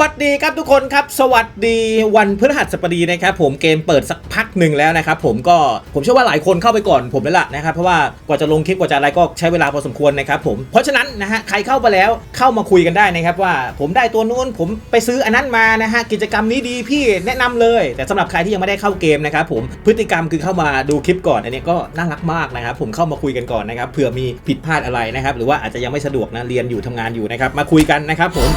วัสดีครับทุกคนครับ สวัสดีวันพฤหัสบดีนะครับผมเกมเปิดสักพักหนึ่งแล้วนะครับผมก็ผมเชื่อว่าหลายคนเข้าไปก่อนผมแล้วล่ะนะครับเพราะว่ากว่าจะลงคลิปกว่าจะอะไรก็ใช้เวลาพอสมควรนะครับผมเพราะฉะนั้นนะฮะใครเข้ามาแล้วเข้ามาคุยกันได้นะครับว่าผมได้ตัวนู้นผมไปซื้ออันนั้นมานะฮะกิจกรรมนี้ดีพี่แนะนำเลย แต่สำหรับใครที่ยังไม่ได้เข้าเกมนะครับผมพฤติกรรมคือเข้ามาดูคลิปก่อนอันนี้ก็น่ารักมากนะครับผมเข้ามาคุยกันก่อนนะครับเผื่อมีผิดพลาดอะไรนะครับหรือว่าอาจจะยังไม่สะดวกนะเรียนอยู่ทำงานอยู่นะครับมาคุยกันนะครับผม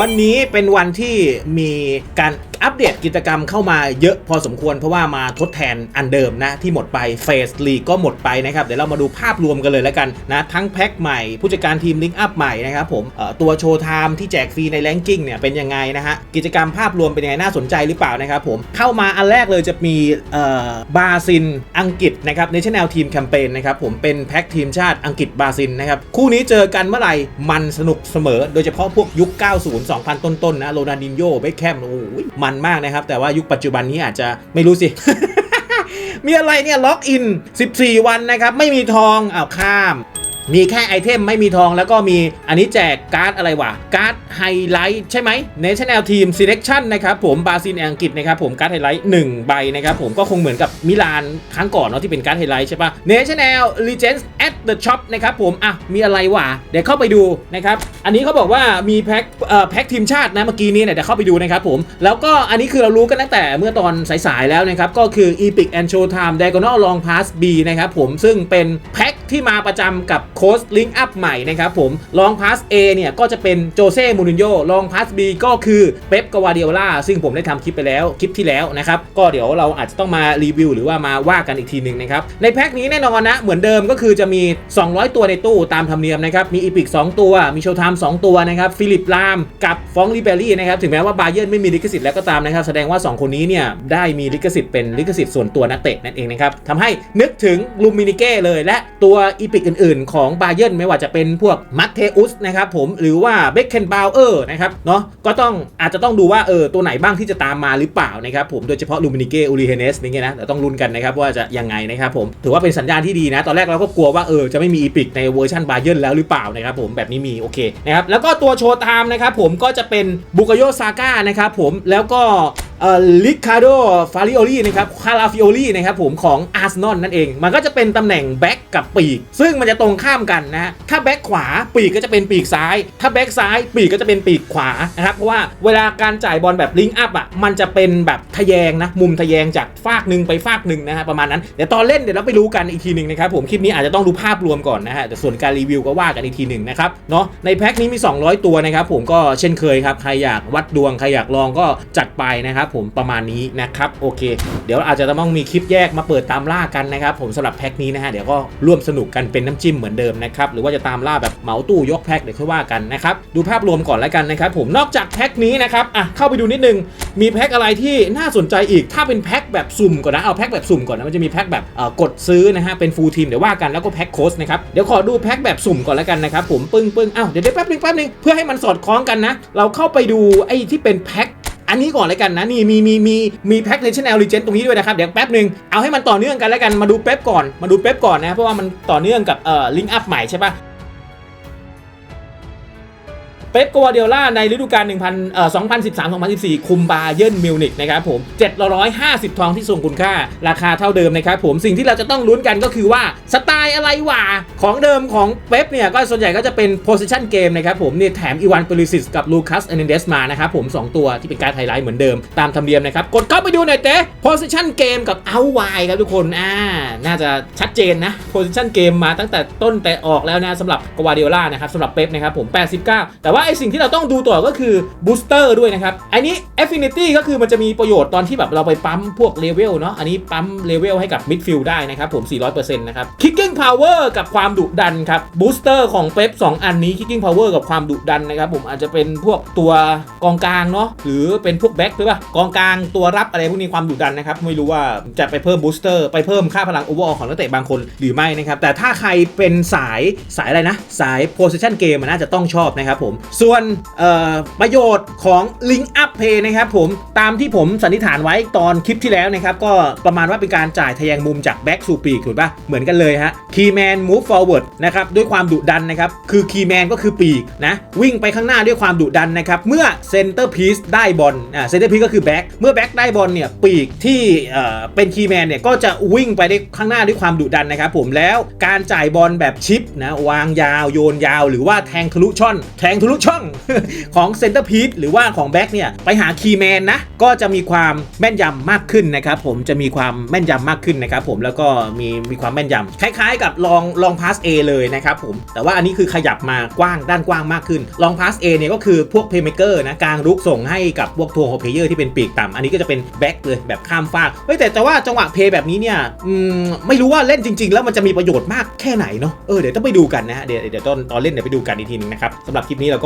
วันนี้เป็นวันที่มีการอัปเดตกิจกรรมเข้ามาเยอะพอสมควรเพราะว่ามาทดแทนอันเดิมนะที่หมดไปเฟสลีก็หมดไปนะครับเดี๋ยวเรามาดูภาพรวมกันเลยแล้วกันนะทั้งแพ็คใหม่ผู้จัดการทีมลิงก์อัพใหม่นะครับผมตัวโชว์ไทม์ที่แจกฟรีในแรงกิ้งเนี่ยเป็นยังไงนะฮะกิจกรรมภาพรวมเป็นยังไงน่าสนใจหรือเปล่านะครับผมเข้ามาอันแรกเลยจะมีเออบาซินอังกฤษนะครับในชแนลทีมแคมเปญนะครับผมเป็นแพ็คทีมชาติอังกฤษบาซินนะครับคู่นี้เจอกันเมื่อไหร่มันสนุกเสมอ โดยเฉพาะพวกยุค 90 2000 ต้นๆนะโรนัลดินโญ่เบคแคมโอ้ยมันมากนะครับ แต่ว่ายุคปัจจุบันนี้อาจจะไม่รู้สิมีอะไรเนี่ยล็อกอิน 14 วันนะครับ ไม่มีทองอ้าวข้าม มีแค่ไอเทมไม่มีทองแล้วก็มีอันนี้แจกการ์ดอะไรวะการ์ดไฮไลท์ใช่ไหม National Team Selection นะครับผมบราซิลอังกฤษนะครับผมการ์ดไฮไลท์1ใบนะครับผมก็คงเหมือนกับมิลานครั้งก่อนเนาะที่เป็นการ์ดไฮไลท์ใช่ปะ National Legends at the Shop นะครับผมอะมีอะไรวะเดี๋ยวเข้าไปดูนะครับอันนี้เขาบอกว่ามีแพ็คเอ่อแพ็คทีมชาตินะเมื่อกี้นี้เนี่ยเดี๋ยวเข้าไปดูนะครับผมแล้วก็อันนี้คือเรารู้กันตั้งแต่เมื่อตอนสายๆแล้วนะครับก็คือ Epic and Showtime Diagonal Long Pass B นะครับผมซึ่งเป็นแพ็คที่มาประจำกับโค้ชลิงก์อัพใหม่นะครับผม Long Pass A เนี่ยก็จะเป็นโจเซ่มูรินโญ่ Long Pass B ก็คือเป๊ปกวาเดียล่าซึ่งผมได้ทำคลิปไปแล้วคลิปที่แล้วนะครับก็เดี๋ยวเราอาจจะต้องมารีวิว หรือว่ามาว่ากันอีกทีหนึ่งนะครับในแพ็คนี้แน่นอนนะเหมือนเดิมก็คือจะมี 200 ตัวในตู้ตามธรรมเนียมนะครับมีอีพิก2ตัวมีโชว์ไทม์2ตัวนะครับฟิลิปลามกับฟองลิเบรี่นะครับถึงแม้ว่าบาเยิร์นไม่มีลิขสิทธิ์แล้วก็ตามนะครับแสดงว่า 2 คนนี้เนี่ยได้มีลิขสิทธิ์เป็นลิขสิทธิ์ส่วนตัวนักเตะนั่นเองนะครับทำให้นึกถึงลูมินิเก้เลยและตัวอีพิกอื่น ๆ ของบาเยิร์นไม่ว่าจะเป็นพวกมัตเทอุสนะครับผมหรือว่าเบคเคนบาวเออร์นะครับเนาะก็ต้องอาจจะต้องดูว่าเออตัวไหนบ้างที่จะตามมาหรือเปล่านะครับผมโดยเฉพาะลูมินิเกอูริเฮเนสนี่ไงนะเดี๋ยวต้องลุ้นกันนะครับว่าจะยังไงนะครับผมถือว่าเป็นสัญญาณที่ดีนะ ตอนแรกเราก็กลัวว่าเออจะไม่มีอีพิกในเวอร์ชันบาเยิร์นแล้วหรือเปล่านะครับผมแบบนี้มีโอเคนะครับแล้วก็ตัวโชว์ไทม์นะครับผมก็จะเป็นบุกโยซาก้านะครับผมแล้วก็ลิคาโดฟาริโอลีนะครับคาราฟิโอลีนะครับผมของอาร์เซนอลนั่นเอง มันก็จะเป็นตำแหน่งแบ็กกับปีก ซึ่งมันจะตรงข้ามกันนะถ้าแบ็กขวาปีกก็จะเป็นปีกซ้าย ถ้าแบ็กซ้ายปีกก็จะเป็นปีกขวานะครับเพราะว่าเวลาการจ่ายบอลแบบลิงก์อัพอะมันจะเป็นแบบทะแยงนะมุมทะแยงจากฟากหนึ่งไปฟากหนึ่งนะฮะประมาณนั้นเดี๋ยวตอนเล่นเดี๋ยวเราไปรู้กันอีกทีหนึ่งนะครับผมคลิปนี้อาจจะต้องดูภาพรวมก่อนนะฮะแต่ส่วนการรีวิวก็ว่ากันอีกทีหนึ่งนะครับเนาะในแพ็คนี้มี 200 ตัวนะครับผมก็เช่นเคยครับใครอยากวัดดวงใครอยากลองก็จัดไปนะครับผมประมาณนี้นะครับโอเค เดี๋ยวอาจจะต้องมีคลิปแยกมาเปิดตามล่ากันนะครับผมสำหรับแพ็คนี้นะฮะเดี๋ยวก็ร่วมสนุกกันเป็นน้ำจิ้มเหมือนเดิมนะครับหรือว่าจะตามล่าแบบเหมาตู้ยกแพ็คเดี๋ยวค่อยว่ากันนะครับดูภาพรวมก่อนแล้วกันนะครับผมนอกจากแพ็คนี้นะครับอะเข้าไปดูนิดนึงมีแพ็คอะไรที่น่าสนใจอีกถ้าเป็นแพ็คแบบสุ่มก่อนนะเอาแพ็คแบบสุ่มก่อนนะมันจะมีแพ็คแบบกดซื้อนะฮะเป็นฟูลทีมเดี๋ยวว่ากันแล้วก็แพ็คโค้ชนะครับเดี๋ยวขอดูแพ็คแบบสุ่มก่อนแล้วกันนะครับผมปึ้งปึ้งอ้าวเดี๋ยวเดี๋ยวแป๊บนึงแป๊บนึงเพื่อให้มันสอดคล้องกันนะเราเข้าไปดูไอ้ที่เป็นแพ็ค อันนี้ก่อนเลยกันนะนี่มีมีมีมีแพ็กในชแนลลิเจนตรงนี้ด้วยนะครับเดี๋ยวแป๊บหนึ่งเอาให้มันต่อเนื่องกันแล้วกันมาดูเป๊ปก่อนมาดูเป๊ปก่อนนะเพราะว่ามันต่อเนื่องกับเอ่อลิงก์อัพใหม่ใช่ปะ ป๊ปกัวเดียล่าในฤดูกาล1,000เอ่อ2013-2014 คุมบาเยิร์นมิวนิกนะครับผม 750 ทองที่ทรงคุณค่า ราคาเท่าเดิมนะครับผม สิ่งที่เราจะต้องลุ้นกันก็คือว่า สไตล์อะไรวะ ของเดิมของเป๊ปเนี่ย ก็ส่วนใหญ่ก็จะเป็น position game นะครับผมเนี่ยแถมอีวานเปริซิสกับลูคัสเอเนเดสมานะครับผม 2 ตัวที่เป็นการไฮไลท์เหมือนเดิมตามธรรมเนียมนะครับ กดเข้าไปดูหน่อยเต้ position game กับ out wide ครับทุกคนอ่าน่าจะชัดเจนนะ position game มาตั้งแต่ต้นแต่ออกแล้วนะสำหรับกัวเดียล่านะครับสำหรับเป๊ปนะครับผม89 แต่ว่าไอสิ่งที่เราต้องดูต่อก็คือ booster ด้วยนะครับ อันนี้ affinity ก็คือมันจะมีประโยชน์ตอนที่แบบเราไปปั๊มพวกเลเวลเนาะ อันนี้ปั๊มเลเวลให้กับ midfield ได้นะครับผม 400%นะครับ kicking power กับความดุดันครับ booster ของเป๊ป2อันนี้ kicking power กับความดุดันนะครับผมอาจจะเป็นพวกตัวกองกลางเนาะหรือเป็นพวกแบ็คหรือเปล่ากองกลางตัวรับอะไรพวกนี้ความดุดันนะครับไม่รู้ว่าจะไปเพิ่ม booster ไปเพิ่มค่าพลัง overall ของนักเตะบางคนหรือไม่นะครับแต่ถ้าใครเป็นสายสายอะไรนะสาย position game มันน่าจะต้องชอบนะครับผมส่วนประโยชน์ของ Link Up Pay นะครับผมตามที่ผมสันนิษฐานไว้ตอนคลิปที่แล้วนะครับ ก็ประมาณว่าเป็นการจ่ายทะแยงมุมจากแบ็กสู่ปีกถูกปะเหมือนกันเลยฮะคีย์แมน move forward นะครับด้วยความดุดันนะครับ คือคีแมนก็คือปีกนะ วิ่งไปข้างหน้าด้วยความดุดันนะครับ เมื่อเซนเตอร์พีซได้บอลอ่าเซนเตอร์พีซก็คือแบ็กเมื่อแบ็กได้บอลเนี่ยปีกที่เอ่อเป็นคีแมนเนี่ยก็จะวิ่งไปได้ข้างหน้าด้วยความดุดันนะครับผมแล้วการจ่ายบอลแบบชิปนะวางยาวโยนยาว หรือว่าแทงทะลุช่อนแทงทะลุช่องของเซนเตอร์พีซหรือว่าของแบ็กเนี่ย ไปหาคีแมนนะ ก็จะมีความแม่นยำมากขึ้นนะครับผมจะมีความแม่นยำมากขึ้นนะครับผมแล้วก็มีมีความแม่นยำคล้ายๆ กับลองลองพาส A เลยนะครับผมแต่ว่าอันนี้คือขยับมากว้างด้านกว้างมากขึ้นลองพาส A เนี่ยก็คือพวกเพย์เมเกอร์นะกลางรุกส่งให้กับพวกทัวร์โฮเพเยอร์ที่เป็นปีกต่ำอันนี้ก็จะเป็นแบ็กเลยแบบข้ามฟากเฮ้ยแต่แต่ว่าจังหวะเพย์แบบนี้เนี่ยอืมไม่รู้ว่าเล่นจริง ๆ แล้วมันจะมีประโยชน์มากแค่ไหนเนาะเออเดี๋ยวต้องไปดูกันนะฮะเดี๋ยวเดี๋ยวตอนตอนเล่นเดี๋ยวไปดูกันอีกทีนึงนะครับสำหรับคลิปนี้เราก็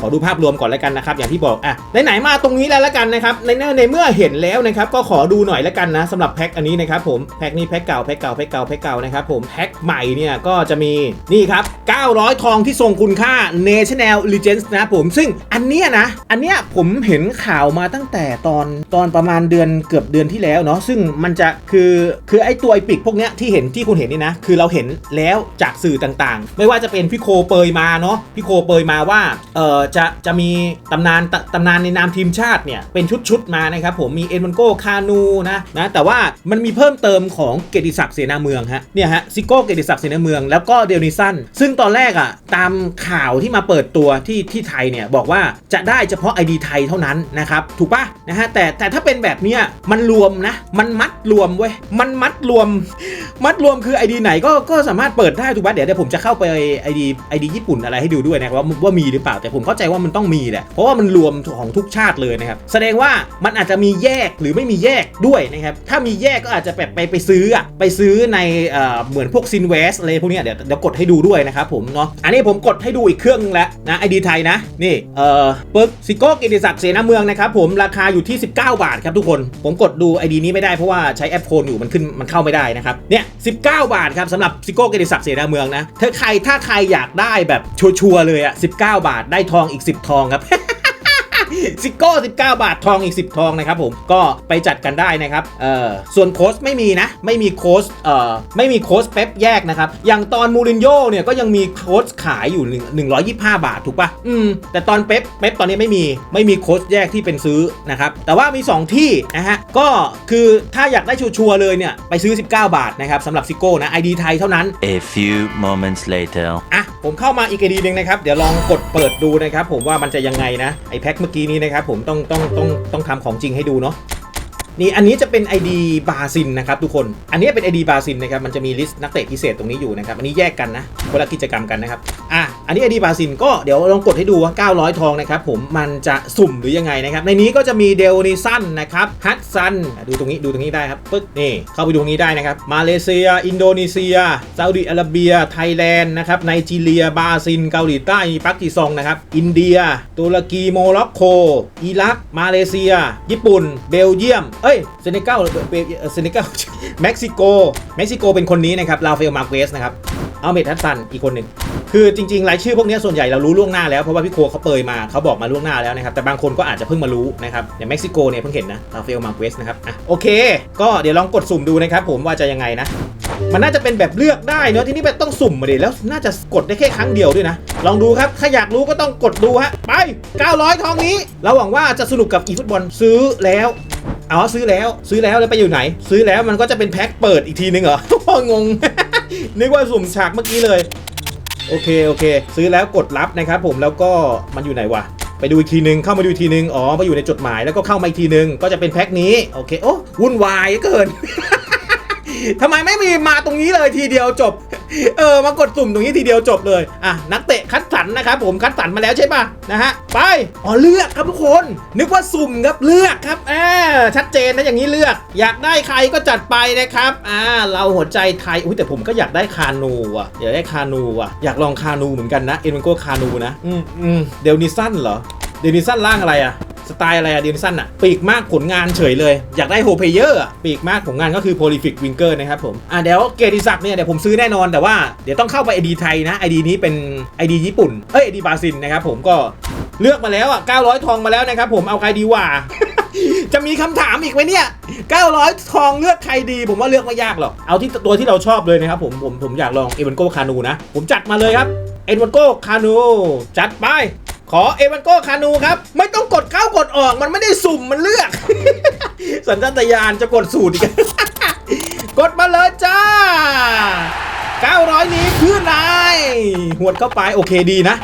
ขอดูภาพรวมก่อนแล้วกันนะครับ อย่างที่บอกอะไหนๆมาตรงนี้แล้วละกันนะครับในในเมื่อเห็นแล้วนะครับก็ขอดูหน่อยล้วกันนะสำหรับแพ็คอันนี้นะครับผมแพ็คนี้แพ็คเก่าแพ็คเก่าแพ็คเก่าแพ็คเก่านะครับผมแพ็คใหม่เนี่ยก็จะมีนี่ครับ 900 ทองที่ทรงคุณค่า National Legends นะผมซึ่งอันเนี้ยนะอันเนี้ยผมเห็นข่าวมาตั้งแต่ตอนตอนประมาณเดือนเกือบเดือนที่แล้วเนาะซึ่งมันจะคือคือไอตัวไอปิกพวกเนี้ยที่เห็นที่คุณเห็นนี่นะคือเราเห็นแล้วจากสื่อต่างๆ ไม่ว่าจะเป็นพี่โคเปยมาเนาะพี่โคเปยมาว่าเออจะจะมีตำนานตตำนานในนามทีมชาติเนี่ยเป็นชุดๆมานะครับผมมีเอ็นวันโกคานูนะนะแต่ว่ามันมีเพิ่มเติมของเกียรติศักดิ์เสนาเมืองฮะเนี่ยฮะซิโก้เกียรติศักดิ์เสนาเมืองแล้วก็เดลนิสันซึ่งตอนแรกอะตามข่าวที่มาเปิดตัวที่ที่ไทยเนี่ยบอกว่าจะได้เฉพาะ ID ไทยเท่านั้นนะครับถูกปะนะฮะแต่แต่ถ้าเป็นแบบเนี้ยมันรวมนะมันมัดรวมเว้ยมันมัดรวม มัดรวมคือ ID ไหนก็ก็สามารถเปิดได้ถูกปะเดี๋ยวเดี๋ยวผมจะเข้าไป ID ID ญี่ปุ่นอะไรให้ดูด้วยนะครับว่าว่ามีหรือเปล่าแต่ผมเข้าใจว่ามันต้องมีแหละเพราะว่ามันรวมของทุกชาติเลยนะครับแสดงว่ามันอาจจะมีแยกหรือไม่มีแยกด้วยนะครับถ้ามีแยกก็อาจจะแบบไปไปซื้ออะไปซื้อในเอเหมือนพวกซินเวสอะไรพวกนี้เดี๋ยวเดี๋ยวกดให้ดูด้วยนะครับผมเนาะอันนี้ผมกดให้ดูอีกเครื่องแล้วนะไอดีไทยนะนี่เออปึ๊บซิโก้กิติศักดิ์เสนาเมืองนะครับผมราคาอยู่ที่ 19 บาทครับทุกคน ผมกดดูไอดีนี้ไม่ได้เพราะว่าใช้แอปโฟนอยู่มันขึ้นมันเข้าไม่ได้นะครับเนี่ย19บาบาทครับสำหรับซิโก้กิติศักดิ์เสนาเมืองนะถ้าใครถ้าใครอยากได้แบบชัวร์เลยอะ19 บาทได้ทองอีก 10 ทองครับ ซิโก้19 บาททองอีก 10 ทองนะครับผมก็ไปจัดกันได้นะครับเอ่อส่วนโค้ชไม่มีนะ ไม่มีโค้ชเอ่อไม่มีโค้ชเป๊ปแยกนะครับ อย่างตอนมูรินโญ่เนี่ยก็ยังมีโค้ชขายอยู่1 125 บาทถูกปะอืมแต่ตอนเป๊ปเป๊ปตอนนี้ไม่มีไม่มีโค้ชแยกที่เป็นซื้อนะครับแต่ว่ามี 2 ที่นะฮะก็คือถ้าอยากได้ชัวร์ๆเลยเนี่ยไปซื้อ 19 บาทนะครับสำหรับซิโก้นะไอดีไทยเท่านั้น A few moments later. อะผมเข้ามาอีกไอดีหนึ่งนะครับเดี๋ยวลองกดเปิดดูนะครับผมว่ามันจะยังไงนะไอแพ็คเมื่อกี้นี้นะครับผมต้องต้องต้องต้องทำของจริงให้ดูเนาะ นี่อันนี้จะเป็น ID บาซินนะครับทุกคน อันนี้เป็น ID บาซินนะครับ มันจะมีลิสต์นักเตะพิเศษตรงนี้อยู่นะครับ อันนี้แยกกันนะคนละกิจกรรมกันนะครับ อะ อันนี้ ID บาซินก็เดี๋ยวลองกดให้ดูว่า 900 ทองนะครับผม มันจะสุ่มหรือยังไงนะครับ ในนี้ก็จะมีเดลนิสันนะครับฮัตซัน ดูตรงนี้ดูตรงนี้ได้ครับ ปึ๊ก นี่ เข้าไปดูตรงนี้ได้นะครับ มาเลเซีย อินโดนีเซีย ซาอุดิอาระเบีย ไทยแลนด์นะครับ ไนจีเรีย บราซิล เกาหลีใต้ ปักกิซองนะครับ อินเดีย ตุรกี โมร็อกโก อิรัก มาเลเซีย ญี่ปุ่น เบลเยียมเอ้ยเซเนกัลเบลเซเนกัลเม็กซิโกเม็กซิโกเป็นคนนี้นะครับลาเฟลมาเกสนะครับเอาเมทัสซันอีกคนหนึ่งคือจริงๆรายชื่อพวกนี้ส่วนใหญ่เรารู้ล่วงหน้าแล้วเพราะว่าพี่โคเขาเปยมาเขาบอกมาล่วงหน้าแล้วนะครับแต่บางคนก็อาจจะเพิ่งมารู้นะครับอย่างเม็กซิโกเนี่ยเพิ่งเห็นนะลาเฟลมาเกสนะครับอะโอเค ก็เดี๋ยวลองกดสุ่มดูนะครับผมว่าจะยังไงนะมันน่าจะเป็นแบบเลือกได้เนอะที่นี่แบบต้องสุ่มมาดิแล้วน่าจะกดได้แค่ครั้งเดียวด้วยนะ ลองดูครับ ถ้าอยากรู้ก็ต้องกดดูฮะ ไป 900 ทองนี้ เราหวังว่าจะสนุกกับอีฟุตบอลซื้อแล้ว อ๋อซื้อแล้วซื้อแล้วแล้วไปอยู่ไหน ซื้อแล้วมันก็จะเป็นแพ็คเปิดอีกทีนึงเหรองง นึกว่าสุ่มฉากเมื่อกี้เลย โอเคโอเค ซื้อแล้วกดรับนะครับผมแล้วก็มันอยู่ไหนวะไปดูอีกทีนึงเข้ามาดูอีกทีนึงอ๋อมาอยู่ในจดหมายแล้วก็เข้ามาอีกทีนึงก็จะเป็นแพ็คนี้โอเคโอ้วุ่นวายเกิน ทำไมไม่มีมาตรงนี้เลยทีเดียวจบ เออมากดสุ่มตรงนี้ทีเดียวจบเลยอะนักเตะคัดสรรนะครับผมคัดสรรมาแล้วใช่ป่ะนะฮะไปอ๋อเลือกครับทุกคน นึกว่าสุ่มครับเลือกครับอ่าชัดเจนนะอย่างนี้เลือก อยากได้ใครก็จัดไปนะครับอ่าเราหัวใจไทยอุ้ยแต่ผมก็อยากได้คานูอะอยากได้คานูอะอยากลองคานูเหมือนกันนะเอ็นวันโกคานูนะอืมอืมเดลนิสันเหรอเดลนิสันร่างอะไรอะ สไตล์อะไรอะเดนสันอะปีกมากผลงานเฉยเลย อยากได้โฮเพเยอร์อะปีกมากผลงานก็คือโพลิฟิกวิงเกอร์นะครับผมอะเดี๋ยวเกยรติศักดิ์เนี่ยเดี๋ยวผมซื้อแน่นอนแต่ว่าเดี๋ยวต้องเข้าไปไอดีไทยนะไอดีนี้เป็นไอดีญี่ปุ่นเอ้ยไอดีบราซิลนะครับผมก็เลือกมาแล้วอะ900 ทองมาแล้วนะครับผมเอาใครดีวะจะมีคำถามอีกไหมเนี่ย 900 ทองเลือกใครดีผมว่าเลือกไม่ยากหรอก เอาที่ตัวที่เราชอบเลยนะครับผมผมผมอยากลองเอวันโกคานูนะ ผมจัดมาเลยครับเอวันโกคานูจัดไป ขอเอวันโกคานูครับ ไม่ต้องกดเข้ากดออกมันไม่ได้สุ่มมันเลือก สัญชาตญาณจะกดสูตรอีกกดมาเลยจ้า 900 นี้เพื่อนายหวดเข้าไปโอเคดีนะ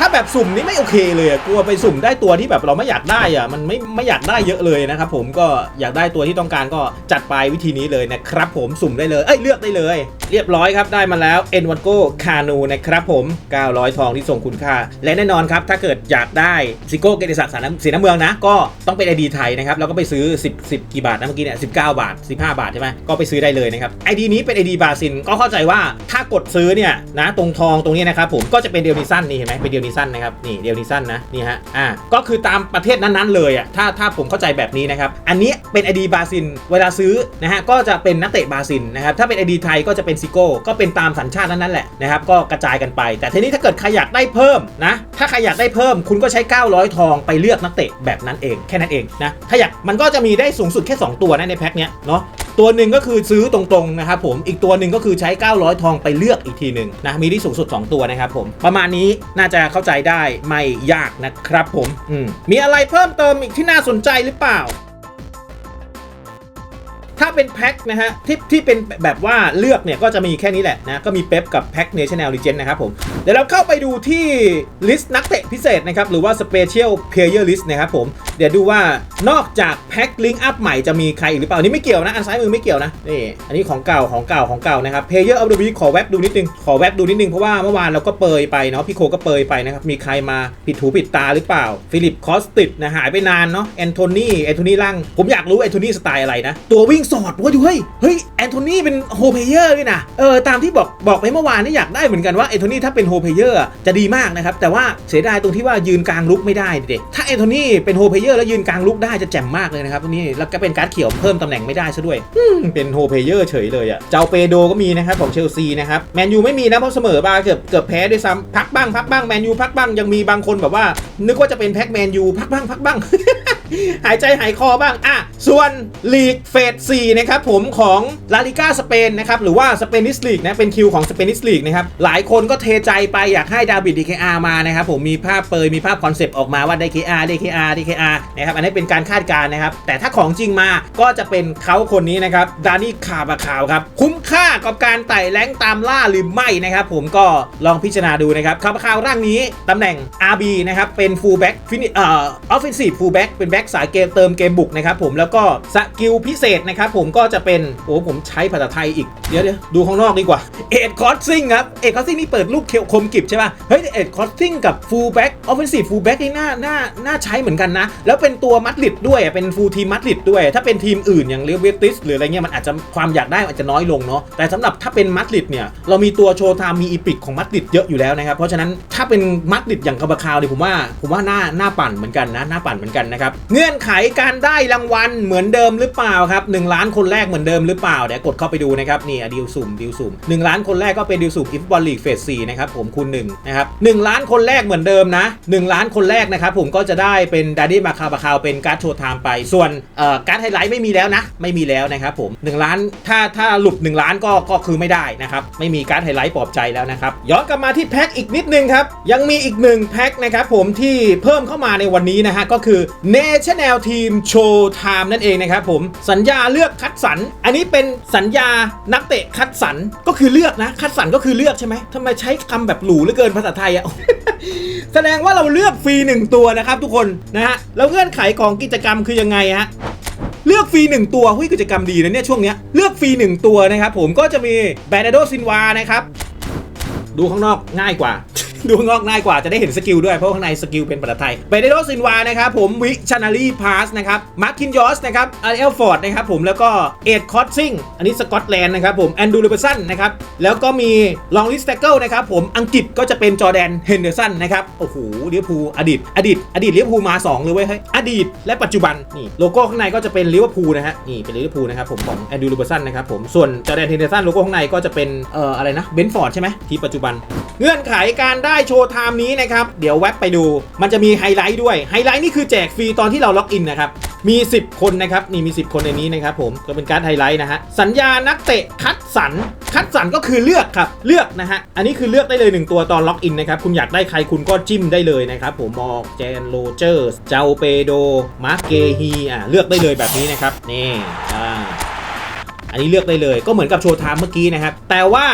ถ้าแบบสุ่มนี่ไม่โอเคเลยกลัวไปสุ่มได้ตัวที่แบบเราไม่อยากได้อะมันไม่ไม่อยากได้เยอะเลยนะครับผมก็อยากได้ตัวที่ต้องการก็จัดไปวิธีนี้เลยนะครับผมสุ่มได้เลยเอ้ยเลือกได้เลย เรียบร้อยครับได้มาแล้วเอ็นวันโก้คานูนะครับผม 900 ทองที่ส่งคุณค่า และแน่นอนครับถ้าเกิดอยากได้ซิโก้เกติศักดิ์สารน้ำสีน้ำเมืองนะ ก็ต้องเป็นไอดีไทยนะครับแล้วก็ไปซื้อ 10 10กี่บาทนะเมื่อกี้เนี่ย19 บาท 15 บาทใช่ไหมก็ไปซื้อได้เลยนะครับไอดีนี้เป็นไอดีบาซินก็เข้าใจว่าถ้ากดซื้อเนี่ยนะตรงทองตรงนี้นะครับผมก็จะเป็นเดลนิสันนี่เห็นไหมเป็นเดลนิสันนะครับนี่เดลนิสันนะนี่ฮะอ่าก็คือตามประเทศนั้นๆเลยอะถ้าถ้าผมเข้าใจแบบนี้นะครับอันนี้เป็นไอดีบราซินเวลาซื้อนะฮะก็จะเป็นนักเตะบราซินนะครับถ้าเป็นไอดีไทยก็จะเป็นซิโก้ก็เป็นตามสัญชาตินั้นๆแหละนะครับก็กระจายกันไป แต่ทีนี้ถ้าเกิดใครอยากได้เพิ่มนะถ้าใครอยากได้เพิ่ม คุณก็ใช้ 900 ทองไปเลือกนักเตะแบบนั้นเองแค่นั้นเองนะถ้าอยากมันก็จะมีได้สูงสุดแค่ 2 ตัวนะในแพ็คเนี้ยเนาะ ตัวหนึ่งก็คือซื้อตรงๆนะครับผมอีกตัวหนึ่งก็คือใช้ 900 ทองไปเลือกอีกทีหนึ่งนะมีที่สูงสุด 2 ตัวนะครับผมประมาณนี้น่าจะเข้าใจได้ไม่ยากนะครับผมอืมมีอะไรเพิ่มเติมอีกที่น่าสนใจหรือเปล่า ถ้าเป็นแพ็คนะฮะที่ที่เป็นแบบว่าเลือกเนี่ยก็จะมีแค่นี้แหละนะ ก็มีเป๊ปกับแพ็คเนชั่นแนลลีเจนนะครับผม เดี๋ยวเราเข้าไปดูที่ลิสต์นักเตะพิเศษนะครับ หรือว่า Special Player List นะครับผม เดี๋ยวดูว่านอกจากแพ็คลิงก์อัพใหม่จะมีใครอีกหรือเปล่า อันนี้ไม่เกี่ยวนะ อันซ้ายมือไม่เกี่ยวนะ นี่ อันนี้ของเก่าของเก่าของเก่านะครับ Player of the Week ขอแวบดูนิดนึง ขอแวบดูนิดนึงเพราะว่าเมื่อวานเราก็เปยไปเนาะ พี่โคก็เปยไปนะครับ มีใครมาผิดหูผิดตาหรือเปล่า ฟิลิปคอสติดนะหายไปนานเนาะ แอนโทนีแอนโทนีล่าง ผมอยากรู้แอนโทนีสไตล์อะไรนะ ตัววิ่งสอดเว้ยดูเฮ้ยเฮ้ยแอนโทนีเป็นโฮเพเยอร์ด้วยนะเออตามที่บอกบอกไปเมื่อวานนี่อยากได้เหมือนกันว่าแอนโทนีถ้าเป็นโฮเพเยอร์จะดีมากนะครับแต่ว่าเสียดายตรงที่ว่ายืนกลางลุกไม่ได้เด็กถ้าแอนโทนีเป็นโฮเพเยอร์แล้วยืนกลางลุกได้จะแจ่มมากเลยนะครับตรงนี้แล้วก็เป็นการ์ดเขียวเพิ่มตำแหน่งไม่ได้ซะด้วยเป็นโฮเพเยอร์เฉยเลยอะเจ้าเปโดก็มีนะครับของเชลซีนะครับแมนยูไม่มีนะเพราะเสมอมาเกือบเกือบแพ้ด้วยซ้ำพักบ้างพักบ้างแมนยูพักบ้างยังมีบางคนแบบว่า นึกว่าจะเป็นแพ็กแมนยูพักบ้างพักบ้าง หายใจหายคอบ้างอะส่วนลีกเฟส4นะครับผมของลาลิก้าสเปนนะครับหรือว่าสเปนิสลีกนะเป็นคิวของสเปนิสลีกนะครับหลายคนก็เทใจไปอยากให้ดาวิดดีเคอามานะครับผมมีภาพเปยมีภาพคอนเซปต์ออกมาว่าได้เคอาได้เคอาได้เคอานะครับอันนี้เป็นการคาดการณ์นะครับแต่ถ้าของจริงมาก็จะเป็นเขาคนนี้นะครับดานี่คาบาคาวครับคุ้มค่ากับการไต่แรงตามล่าหรือไม่นะครับผมก็ลองพิจารณาดูนะครับคาบาคาวร่างนี้ตำแหน่ง RB นะครับเป็น full back ฟินิเอ่อ offensive full back เป็นแบ็กสายเกมเติมเกมบุกนะครับผมแล้วก็สกิลพิเศษนะครับผมก็จะเป็นโอ้ผมใช้ภาษาไทยอีก เดี๋ยวเดี๋ยวดูข้างนอกดีกว่าเอ็ดคอร์ซิงครับเอ็ดคอร์ซิงนี่เปิดลูกเขียวคมกิบใช่ป่ะเฮ้ยเอ็ดคอร์ซิงกับฟูลแบ็กออฟเฟนซีฟฟูลแบ็กนี่น่าน่าน่าใช้เหมือนกันนะ แล้วเป็นตัวมัดลิดด้วยเป็นฟูลทีมมัดลิดด้วย ถ้าเป็นทีมอื่นอย่างเรียเวติสหรืออะไรเงี้ยมันอาจจะความอยากได้อาจจะน้อยลงเนาะแต่สำหรับถ้าเป็นมัดลิดเนี่ยเรามีตัวโชว์ไทม์มีอีพิกของมัดลิดเยอะอยู่แล้วนะครับเพราะฉะนั้นถ้าเป็นมัดลิดอย่างคาบาคาวเนี่ยผมว่าผมว่าน่าน่าปั่นเหมือนกันนะน่าปั่นเหมือนกันนะครับเงื่อนไขการได้รางวัลเหมือนเดิมหรือเปล่าครับ1ล้านคนแรกเหมือนเดิมหรือเปล่าเดี๋ยวกดเข้าไปดูนะครับนี่ดิวสุ่มดิวสุ่ม1ล้านคนแรกก็เป็นดิวสุ่มอิฟบอลลีกเฟส4นะครับผมคูณ1นะครับ1ล้านคนแรกเหมือนเดิมนะ 1 ล้านคนแรกนะครับผมก็จะได้เป็นดาร์ดี้มาคาบาคาวเป็นการ์ดโชว์ไทม์ไปส่วนเอ่อการ์ดไฮไลท์ไม่มีแล้วนะ ไม่มีแล้วนะครับผม1ล้านถ้าถ้าหลุด 1 ล้านก็ก็คือไม่ได้นะครับไม่มีการ์ดไฮไลท์ปลอบใจแล้วนะครับย้อนกลับมาที่แพ็คอีกนิดนึงครับยังมีอีกหนึ่งแพ็คนะครับผมที่เพิ่มเข้ามาในวันนี้นะฮะก็คือ National Team Show Time นั่นเองนะครับผมสัญญาเลือกคัดสรรอันนี้เป็นสัญญานักเตะคัดสรรก็คือเลือกนะ คัดสรรก็คือเลือกใช่ไหมทำไมใช้คำแบบหรูเหลือเกินภาษาไทยอะแสดงว่าเราเลือกฟรีหนึ่งตัวนะครับทุกคนนะฮะแล้วเงื่อนไขของกิจกรรมคือยังไงฮะเลือกฟรีหนึ่งตัวหุ้ยกิจกรรมดีนะเนี่ยช่วงเนี้ยเลือกฟรีหนึ่งตัวนะครับผมก็จะมีแบรนาโดซินวานะครับ ดูข้างนอกง่ายกว่า ดูงอกง่ายกว่าจะได้เห็นสกิลด้วยเพราะข้างในสกิลเป็นภาษาไทยเบเดโดซินวานะครับผมวิชานารีพาสนะครับมาร์คินยอสนะครับอาร์เอลฟอร์ดนะครับผมแล้วก็เอ็ดคอตซิงอันนี้สกอตแลนด์นะครับผมแอนดูลูเบสันนะครับแล้วก็มีลองลิสเตเกิลนะครับผมอังกฤษก็จะเป็นจอแดนเฮนเดอร์สันนะครับโอ้โหเลี้ยวภูลอดีต อดีต อดีตเลี้ยวภูลมา 2 เลยเว้ยเฮ้ยอดีตและปัจจุบันนี่โลโก้ข้างในก็จะเป็นลิเวอร์พูลนะฮะนี่เป็นลิเวอร์พูลนะครับผมของแอนดูลูเบสันนะครับผมส่วนจอแดนเฮนเดอร์สันโลโก้ข้างในก็จะเป็นเอ่ออะไรนะเบนฟอร์ดใช่ไหมที่ปัจจุบัน เงื่อนไขการไได้โชว์ไทม์นี้นะครับ เดี๋ยวแว็บไปดู มันจะมีไฮไลท์ด้วย ไฮไลท์นี่คือแจกฟรีตอนที่เราล็อกอินนะครับ มี 10 คนนะครับ นี่มี 10 คนในนี้นะครับผมก็เป็นการดไฮไลท์นะฮะ สัญญานักเตะคัดสรร คัดสรรก็คือเลือกครับ เลือกนะฮะ อันนี้คือเลือกได้เลย 1 ตัวตอนล็อกอินนะครับ คุณอยากได้ใครคุณก็จิ้มได้เลยนะครับผมมอร์แจนโรเจอร์ส เจ้าเปโด มาร์เกฮีอะเลือกได้เลยแบบนี้นะครับ นี่ อ่าอันนี้เลือกได้เลยก็เหมือนกับโชว์ไทม์เมื่อกี้นะครับ แต่ว่า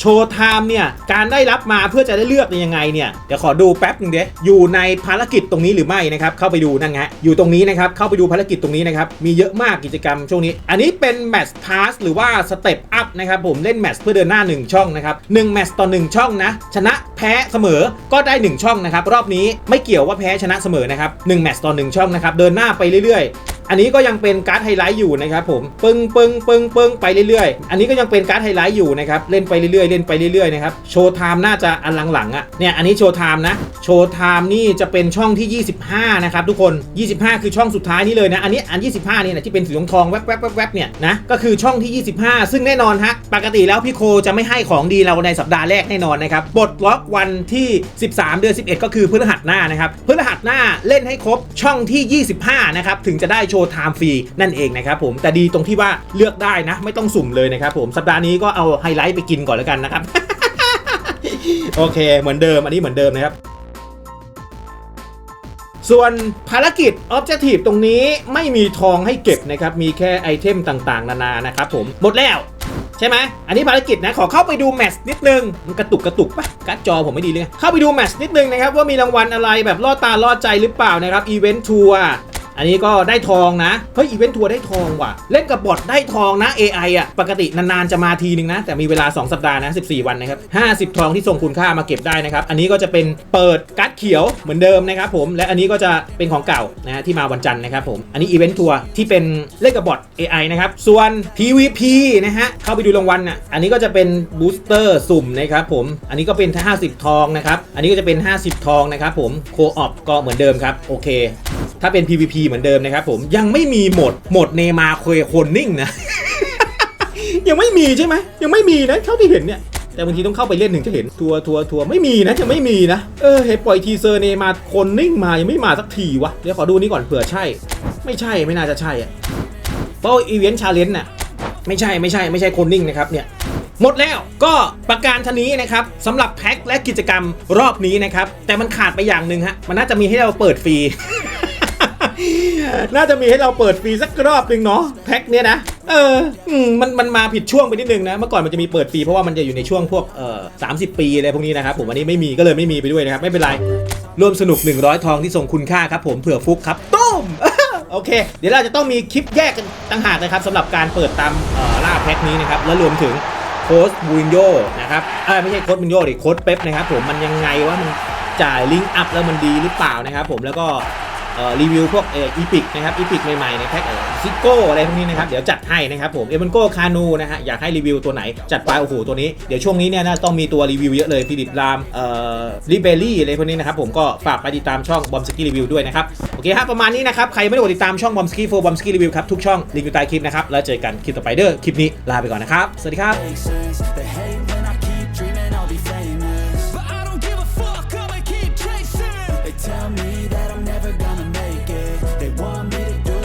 โชว์ไทม์เนี่ย การได้รับมาเพื่อจะได้เลือกเนี่ยยังไงเนี่ย เดี๋ยวขอดูแป๊บนึงเดี๋ยวอยู่ในภารกิจตรงนี้หรือไม่นะครับ เข้าไปดูนั่นไงอยู่ตรงนี้นะครับ เข้าไปดูภารกิจตรงนี้นะครับ มีเยอะมากกิจกรรมช่วงนี้ อันนี้เป็นแมตช์พาสหรือว่าสเต็ปอัพนะครับผมเล่นแมตช์เพื่อเดินหน้า 1 ช่องนะครับ1แมตช์ต่อ 1 ช่องนะ ชนะแพ้เสมอก็ได้ 1 ช่องนะครับ รอบนี้ไม่เกี่ยวว่าแพ้ชนะเสมอนะครับ1แมตช์ต่อ 1 ช่องนะครับเดินหน้าไปเรื่อยๆอันนี้ก็ยังเป็นการ์ดไฮไลท์อยู่นะครับผมปึ้งปึ้งปึ้งปึ้งไปเรื่อยๆ อันนี้ก็ยังเป็นการ์ดไฮไลท์อยู่นะครับเล่นไปเรื่อยๆเล่นไปเรื่อยๆนะครับโชว์ไทม์น่าจะอันหลังๆอะเนี่ยอันนี้โชว์ไทม์นะโชว์ไทม์นี่จะเป็นช่องที่ 25 นะครับทุกคน 25 คือช่องสุดท้ายนี่เลยนะ อันนี้อัน 25 นี่นะที่เป็นสีทองๆแวบๆแวบๆเนี่ยนะก็คือช่องที่ 25 ซึ่งแน่นอนฮะปกติแล้วพี่โคจะไม่ให้ของดีเราในสัปดาห์แรกแน่นอนนะครับปลดล็อกวันที่ 13 เดือน 11 ก็คือพฤหัสหน้านะครับพฤหัสหน้าเล่นให้ครบช่องที่ 25 นะครับถึงจะได้โชว์ไทม์ฟรีนั่นเองนะครับผมแต่ดีตรงที่ว่าเลือกได้นะไม่ต้องสุ่มเลยนะครับผมสัปดาห์นี้ก็เอาไฮไลท์ไปกินก่อนแล้วกันนะครับ โอเค เหมือนเดิม อันนี้เหมือนเดิมนะครับ ส่วนภารกิจ Objective ตรงนี้ไม่มีทองให้เก็บนะครับ มีแค่ไอเทมต่างๆ นานานะครับผม หมดแล้วใช่ไหม อันนี้ภารกิจนะ ขอเข้าไปดูแมตช์นิดนึง มันกระตุกกระตุกปะการ์ดจอผมไม่ดีเลย เข้าไปดูแมตช์นิดนึงนะครับว่ามีรางวัลอะไรแบบล่อตาล่อใจหรือเปล่านะครับ อีเวนต์ทัวร์ อันนี้ก็ได้ทองนะเฮ้ยอีเวนต์ทัวร์ได้ทองว่ะ เล่นกับบอทได้ทองนะ AI อะปกตินานๆจะมาทีนึงนะ แต่มีเวลา 2 สัปดาห์นะ 14 วันนะครับ 50 ทองที่ทรงคุณค่ามาเก็บได้นะครับ อันนี้ก็จะเป็นเปิดการ์ดเขียวเหมือนเดิมนะครับผมและอันนี้ก็จะเป็นของเก่านะที่มาวันจันทร์นะครับผมอันนี้อีเวนต์ทัวร์ที่เป็นเล่นกับบอท AI นะครับส่วน PVP นะฮะเข้าไปดูรางวัลน่ะอันนี้ก็จะเป็นบูสเตอร์สุ่มนะครับผมอันนี้ก็เป็น 50 ทองนะครับอันนี้ก็จะเป็น 50 ทองนะครับผมโคออปก็เหมือนเดิมครับโอเค ถ้าเป็น PVP เหมือนเดิมนะครับผมยังไม่มีหมดหมดเนมาเคยคนนิ่งนะ ยังไม่มีใช่ไหมยังไม่มีนะเท่าที่เห็นเนี่ยแต่บางทีต้องเข้าไปเล่นหนึ่งจะเห็นทัวร์ทัวร์ทัวร์ไม่มีนะจะไม่มีนะ เออเห็นปล่อยทีเซอร์เนมาคนนิ่งมายังไม่มาสักทีวะเดี๋ยวขอดูนี่ก่อนเผื่อใช่ ไม่ใช่ไม่น่าจะใช่อะเพราะอีเวนต์ชาเลนจ์น่ะไม่ใช่ไม่ใช่ไม่ใช่คนนิ่งนะครับเนี่ยหมดแล้วก็ประการชนี้นะครับสำหรับแพ็คและกิจกรรมรอบนี้นะครับแต่มันขาดไปอย่างหนึ่งฮะมันน่าจะมีให้เราเปิดฟรี น่าจะมีให้เราเปิดฟรีสักรอบหนึ่งเนาะแพ็คเนี้ยนะ เออมันมันมาผิดช่วงไปนิดนึงนะ เมื่อก่อนมันจะมีเปิดฟรีเพราะว่ามันจะอยู่ในช่วงพวกเอ่อสาปีอะไรพวกนี้นะครับผมอันนี้ไม่มีก็เลยไม่มีไปด้วยนะครับ ไม่เป็นไรร่วมสนุก 100 ทองที่ส่งคุณค่าครับผมเผื่อฟุกครับตุ้มโอเค เดี๋ยวเราจะต้องมีคลิปแยกกันต่างหากนะครับสำหรับการเปิดตามล่าแพ็คนี้นะครับแล้วรวมถึงโค้ชบูรินโญ่นะครับเอ้ยไม่ใช่โค้ชบูรินโญ่ดิโค้ชเป๊ปนะครับผมมันยังไงว่ามันจ่ายลิงก์อัพแล้วมันดีหรือเปล่านะครับผมแล้วก็ รีวิวพวกเอออีพิกนะครับอีพิกใหม่ๆในแพ็คเอ่อซิโก้อะไรพวกนี้นะครับเดี๋ยวจัดให้นะครับผมเอเ n นโก้คานูนะฮะอยากให้รีวิวตัวไหนจัดไปโอ้โหตัวนี้เดี๋ยวช่วงนี้เนี่ยน่าต้องมีตัวรีวิวเยอะเลยฟิลิปรามเอ่อลิเบลลี่อะไรพวกนี้นะครับผมก็ฝากไปติดตามช่องบอมสกี้รีวิวด้วยนะครับโอเคครับประมาณนี้นะครับใครไม่ได้กดติดตามช่องบอมสกี้โฟบอมสกี้รีวิวครับทุกช่องลิงก์อยู่ใต้คลิปนะครับแล้วเจอกันคลิปต่อไปเด้อคลิปนี้ลาไปก่อนนะครับสวัสดีครับ